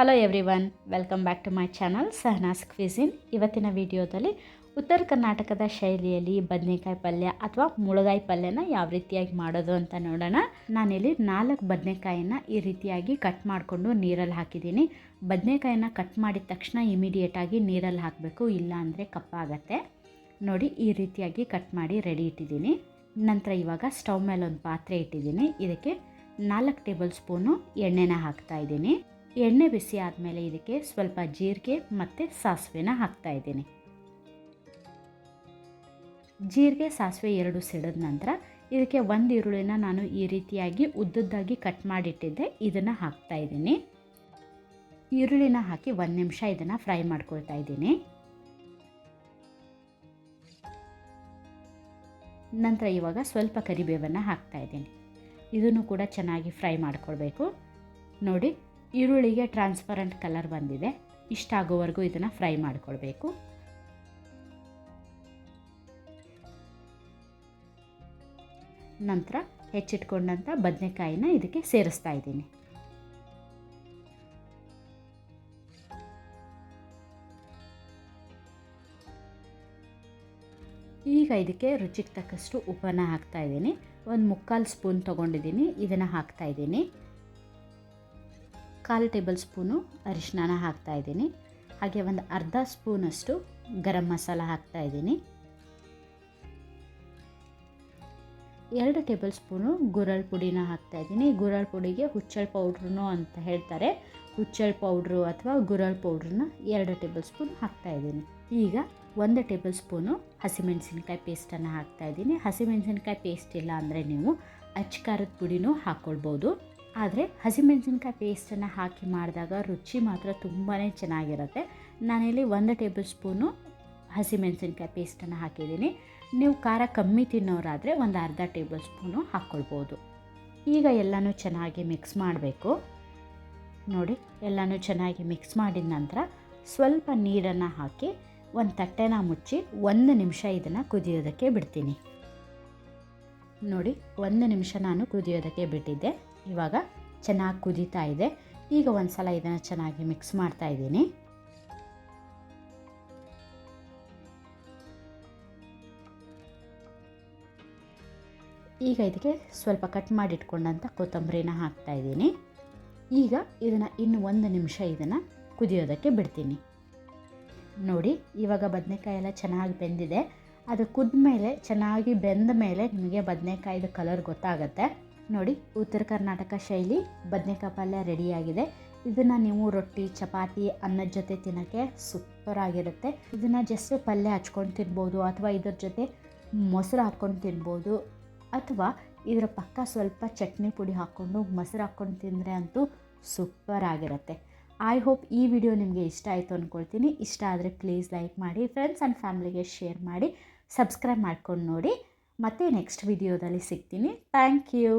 Hello everyone welcome back to my channel Sahana's cuisine ಇವತ್ತಿನ ವಿಡಿಯೋದಲ್ಲಿ ಉತ್ತರ ಕರ್ನಾಟಕದ ಶೈಲಿಯಲ್ಲಿ ಬದನೆಕಾಯಿ ಪಲ್ಯ ಅಥವಾ ಮುಳಗಾಯಿ ಪಲ್ಯನ ಯಾವ ರೀತಿಯಾಗಿ ಮಾಡೋದು ಅಂತ ನೋಡೋಣ. ನಾನಿಲ್ಲಿ ನಾಲ್ಕು ಬದನೆಕಾಯಿನ ಈ ರೀತಿಯಾಗಿ ಕಟ್ ಮಾಡಿಕೊಂಡು ನೀರಲ್ಲಿ ಹಾಕಿದ್ದೀನಿ. ಬದನೆಕಾಯಿನ ಕಟ್ ಮಾಡಿದ ತಕ್ಷಣ ಇಮಿಡಿಯೇಟಾಗಿ ನೀರಲ್ಲಿ ಹಾಕಬೇಕು, ಇಲ್ಲ ಅಂದರೆ ಕಪ್ಪಾಗತ್ತೆ ನೋಡಿ, ಈ ರೀತಿಯಾಗಿ ಕಟ್ ಮಾಡಿ ರೆಡಿ ಇಟ್ಟಿದ್ದೀನಿ. ನಂತರ ಇವಾಗ ಸ್ಟವ್ ಮೇಲೆ ಒಂದು ಪಾತ್ರೆ ಇಟ್ಟಿದ್ದೀನಿ. ಇದಕ್ಕೆ ನಾಲ್ಕು ಟೇಬಲ್ ಸ್ಪೂನು ಎಣ್ಣೆನ ಹಾಕ್ತಾ ಇದ್ದೀನಿ. ಎಣ್ಣೆ ಬಿಸಿ ಆದಮೇಲೆ ಇದಕ್ಕೆ ಸ್ವಲ್ಪ ಜೀರಿಗೆ ಮತ್ತು ಸಾಸಿವೆನ ಹಾಕ್ತಾ ಇದ್ದೀನಿ. ಜೀರಿಗೆ, ಸಾಸಿವೆ ಎರಡು ಸಿಡಿದ ನಂತರ ಇದಕ್ಕೆ ಒಂದು ಈರುಳ್ಳಿನ ನಾನು ಈ ರೀತಿಯಾಗಿ ಉದ್ದುದ್ದಾಗಿ ಕಟ್ ಮಾಡಿಟ್ಟಿದ್ದೆ, ಇದನ್ನು ಹಾಕ್ತಾ ಇದ್ದೀನಿ. ಈರುಳ್ಳಿನ ಹಾಕಿ ಒಂದು ನಿಮಿಷ ಇದನ್ನು ಫ್ರೈ ಮಾಡ್ಕೊಳ್ತಾ ಇದ್ದೀನಿ. ನಂತರ ಇವಾಗ ಸ್ವಲ್ಪ ಕರಿಬೇವನ್ನು ಹಾಕ್ತಾ ಇದ್ದೀನಿ. ಇದನ್ನು ಕೂಡ ಚೆನ್ನಾಗಿ ಫ್ರೈ ಮಾಡ್ಕೊಳ್ಬೇಕು. ನೋಡಿ ಈರುಳ್ಳಿಗೆ ಟ್ರಾನ್ಸ್ಪರೆಂಟ್ ಕಲರ್ ಬಂದಿದೆ. ಇಷ್ಟ ಆಗೋವರೆಗೂ ಇದನ್ನು ಫ್ರೈ ಮಾಡ್ಕೊಳ್ಬೇಕು. ನಂತರ ಹೆಚ್ಚಿಟ್ಕೊಂಡಂಥ ಬದನೆಕಾಯಿನ ಇದಕ್ಕೆ ಸೇರಿಸ್ತಾ ಇದ್ದೀನಿ. ಈಗ ಇದಕ್ಕೆ ರುಚಿಗೆ ತಕ್ಕಷ್ಟು ಉಪ್ಪನ್ನು ಹಾಕ್ತಾ ಇದ್ದೀನಿ. ಒಂದು ಮುಕ್ಕಾಲು ಸ್ಪೂನ್ ತೊಗೊಂಡಿದ್ದೀನಿ. ಇದನ್ನು ಹಾಕ್ತಾ ಇದ್ದೀನಿ. ಕಾಲು ಟೇಬಲ್ ಸ್ಪೂನು ಅರಿಶಿನ ಹಾಕ್ತಾ ಇದ್ದೀನಿ. ಹಾಗೆ ಒಂದು ಅರ್ಧ ಸ್ಪೂನಷ್ಟು ಗರಂ ಮಸಾಲ ಹಾಕ್ತಾ ಇದ್ದೀನಿ. ಎರಡು ಟೇಬಲ್ ಸ್ಪೂನು ಗುರಳ್ ಪುಡಿನ ಹಾಕ್ತಾ ಇದ್ದೀನಿ. ಗುರಳ್ ಪುಡಿಗೆ ಹುಚ್ಚಳ ಪೌಡ್ರೂ ಅಂತ ಹೇಳ್ತಾರೆ. ಹುಚ್ಚಳ ಪೌಡ್ರು ಅಥವಾ ಗುರಳ್ ಪೌಡ್ರನ್ನ ಎರಡು ಟೇಬಲ್ ಸ್ಪೂನ್ ಹಾಕ್ತಾ ಇದ್ದೀನಿ. ಈಗ ಒಂದು ಟೇಬಲ್ ಸ್ಪೂನು ಹಸಿಮೆಣಸಿನ್ಕಾಯಿ ಪೇಸ್ಟನ್ನು ಹಾಕ್ತಾ ಇದ್ದೀನಿ. ಹಸಿಮೆಣಸಿನ್ಕಾಯಿ ಪೇಸ್ಟ್ ಇಲ್ಲ ಅಂದರೆ ನೀವು ಅಚ್ಕಾರದ ಪುಡಿನೂ ಹಾಕ್ಕೊಳ್ಬೋದು ಆದರೆ ಹಸಿಮೆಣಸಿನ್ಕಾಯಿ ಪೇಸ್ಟನ್ನು ಹಾಕಿ ಮಾಡಿದಾಗ ರುಚಿ ಮಾತ್ರ ತುಂಬಾ ಚೆನ್ನಾಗಿರುತ್ತೆ. ನಾನಿಲ್ಲಿ ಒಂದು ಟೇಬಲ್ ಸ್ಪೂನು ಹಸಿಮೆಣಸಿನ್ಕಾಯಿ ಪೇಸ್ಟನ್ನು ಹಾಕಿದ್ದೀನಿ. ನೀವು ಖಾರ ಕಮ್ಮಿ ತಿನ್ನೋರಾದರೆ ಒಂದು ಅರ್ಧ ಟೇಬಲ್ ಸ್ಪೂನು ಹಾಕ್ಕೊಳ್ಬೋದು ಈಗ ಎಲ್ಲನೂ ಚೆನ್ನಾಗಿ ಮಿಕ್ಸ್ ಮಾಡಬೇಕು. ನೋಡಿ, ಎಲ್ಲನೂ ಚೆನ್ನಾಗಿ ಮಿಕ್ಸ್ ಮಾಡಿದ ನಂತರ ಸ್ವಲ್ಪ ನೀರನ್ನು ಹಾಕಿ ಒಂದು ತಟ್ಟೆನ ಮುಚ್ಚಿ ಒಂದು ನಿಮಿಷ ಇದನ್ನು ಕುದಿಯೋದಕ್ಕೆ ಬಿಡ್ತೀನಿ. ನೋಡಿ, ಒಂದು ನಿಮಿಷ ನಾನು ಕುದಿಯೋದಕ್ಕೆ ಬಿಟ್ಟಿದ್ದೆ. ಇವಾಗ ಚೆನ್ನಾಗಿ ಕುದೀತಾ ಇದೆ. ಈಗ ಒಂದು ಸಲ ಇದನ್ನು ಚೆನ್ನಾಗಿ ಮಿಕ್ಸ್ ಮಾಡ್ತಾ ಇದ್ದೀನಿ. ಈಗ ಇದಕ್ಕೆ ಸ್ವಲ್ಪ ಕಟ್ ಮಾಡಿಟ್ಕೊಂಡಂಥ ಕೊತ್ತಂಬರಿನ ಹಾಕ್ತಾ ಇದ್ದೀನಿ. ಈಗ ಇದನ್ನು ಇನ್ನು ಒಂದು ನಿಮಿಷ ಇದನ್ನು ಕುದಿಯೋದಕ್ಕೆ ಬಿಡ್ತೀನಿ. ನೋಡಿ, ಇವಾಗ ಬದನೆಕಾಯಿ ಎಲ್ಲ ಚೆನ್ನಾಗಿ ಬೆಂದಿದೆ. ಅದು ಕುದ್ದ ಮೇಲೆ ಚೆನ್ನಾಗಿ ಬೆಂದ ಮೇಲೆ ನಿಮಗೆ ಬದನೆಕಾಯಿದು ಕಲರ್ ಗೊತ್ತಾಗುತ್ತೆ. ನೋಡಿ, ಉತ್ತರ ಕರ್ನಾಟಕ ಶೈಲಿ ಬದನೆಕಾಯಿ ಪಲ್ಯ ರೆಡಿಯಾಗಿದೆ. ಇದನ್ನು ನೀವು ರೊಟ್ಟಿ, ಚಪಾತಿ, ಅನ್ನದ ಜೊತೆ ತಿನ್ನೋಕ್ಕೆ ಸೂಪರಾಗಿರುತ್ತೆ ಇದನ್ನು ಜಸ್ಟ್ ಪಲ್ಯ ಹಚ್ಕೊಂಡು ತಿನ್ಬೋದು ಅಥವಾ ಇದ್ರ ಜೊತೆ ಮೊಸರು ಹಾಕ್ಕೊಂಡು ತಿನ್ಬೋದು ಅಥವಾ ಇದರ ಪಕ್ಕ ಸ್ವಲ್ಪ ಚಟ್ನಿ ಪುಡಿ ಹಾಕ್ಕೊಂಡು ಮೊಸರು ಹಾಕ್ಕೊಂಡು ತಿಂದರೆ ಅಂತೂ ಸೂಪರ್ ಆಗಿರುತ್ತೆ. ಐ ಹೋಪ್ ಈ ವಿಡಿಯೋ ನಿಮಗೆ ಇಷ್ಟ ಆಯಿತು ಅಂದ್ಕೊಳ್ತೀನಿ ಇಷ್ಟ ಆದರೆ ಪ್ಲೀಸ್ ಲೈಕ್ ಮಾಡಿ ಫ್ರೆಂಡ್ಸ್ ಆ್ಯಂಡ್ ಫ್ಯಾಮ್ಲಿಗೆ ಶೇರ್ ಮಾಡಿ ಸಬ್ಸ್ಕ್ರೈಬ್ ಮಾಡ್ಕೊಂಡು ನೋಡಿ. ಮತ್ತೆ ನೆಕ್ಸ್ಟ್ ವಿಡಿಯೋದಲ್ಲಿ ಸಿಗ್ತೀನಿ. Thank you